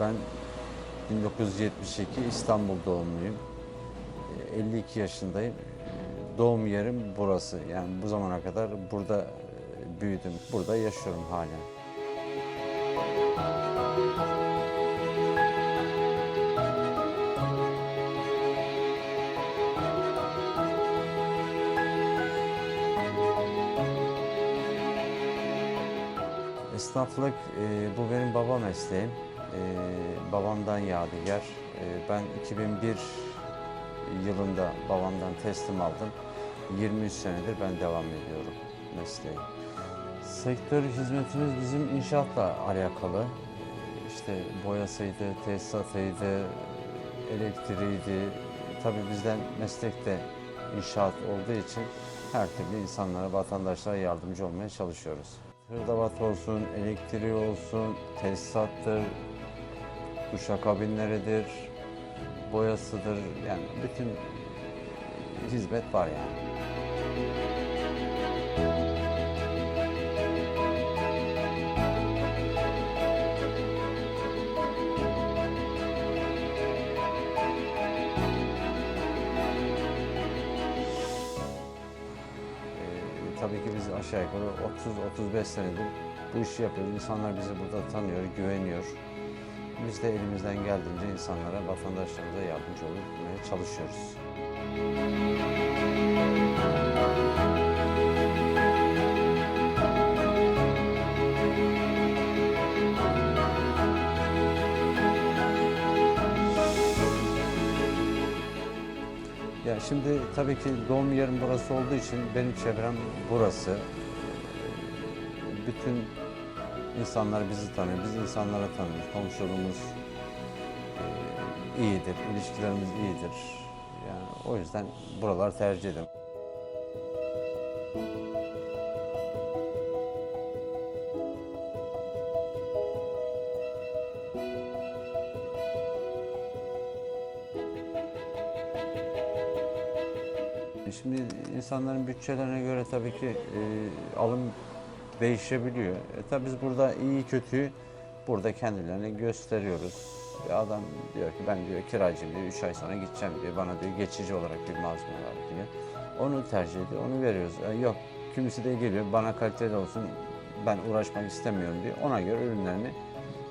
Ben 1972 İstanbul doğumluyum. E, 52 yaşındayım. E, Doğum yerim burası. Yani bu zamana kadar burada e, büyüdüm. Burada yaşıyorum halen. Esnaflık e, bu benim baba mesleğim. E, babamdan yadigar. E, ben 2001 yılında babamdan teslim aldım. 23 senedir ben devam ediyorum mesleğe. Sektör hizmetimiz bizim inşaatla alakalı. E, İşte boyasıydı, tesisatıydı, elektriğiydi. Tabii bizden meslek de inşaat olduğu için her türlü insanlara, vatandaşlara yardımcı olmaya çalışıyoruz. Hırdavat olsun, elektriği olsun, tesisattır, duşakabinleridir, boyasıdır. Yani bütün hizmet var yani. Ee, tabii ki biz aşağı yukarı 30-35 senedir bu işi yapıyoruz. İnsanlar bizi burada tanıyor, güveniyor. Biz de elimizden geldiğince insanlara, vatandaşlarımıza yardımcı olmaya çalışıyoruz. Ya şimdi tabii ki doğum yerim burası olduğu için benim çevrem burası. Bütün insanlar bizi tanıyor, biz insanlara tanıyoruz. Komşuluğumuz e, iyidir, ilişkilerimiz iyidir. Yani o yüzden buralar tercih ederim. Şimdi insanların bütçelerine göre tabii ki e, alım değişebiliyor. E, tabii biz burada iyi kötüyü burada kendilerine gösteriyoruz. Bir adam diyor ki ben diyor kiracıyım diyor, 3 ay sonra gideceğim diyor. Bana diyor geçici olarak bir malzeme ver diyor. Onu tercih ediyor, onu veriyoruz. E, yok kimisi de geliyor bana kaliteli olsun ben uğraşmak istemiyorum diyor. Ona göre ürünlerini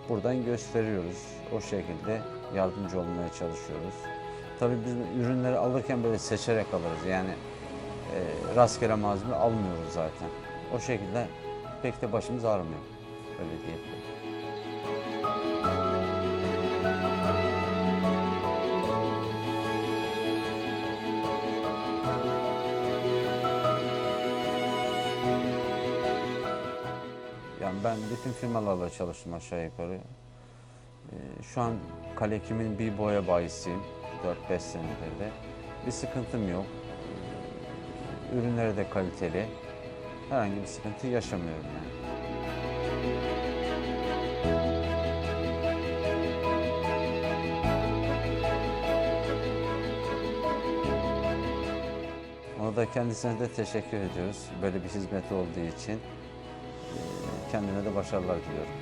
buradan gösteriyoruz. O şekilde yardımcı olmaya çalışıyoruz. Tabii biz ürünleri alırken böyle seçerek alırız. Yani e, rastgele malzeme almıyoruz zaten. O şekilde pek de başımız ağrımıyor. Öyle diyebilirim. Yani ben bütün firmalarla çalıştım aşağı yukarı. Ee, Şu an Kalekim'in bir boya bayisiyim. 4-5 senedir de. Bir sıkıntım yok. Ee, Ürünleri de kaliteli. Herhangi bir sıkıntı yaşamıyorum yani. Ona da kendisine de teşekkür ediyoruz. Böyle bir hizmeti olduğu için. Kendine de başarılar diliyorum.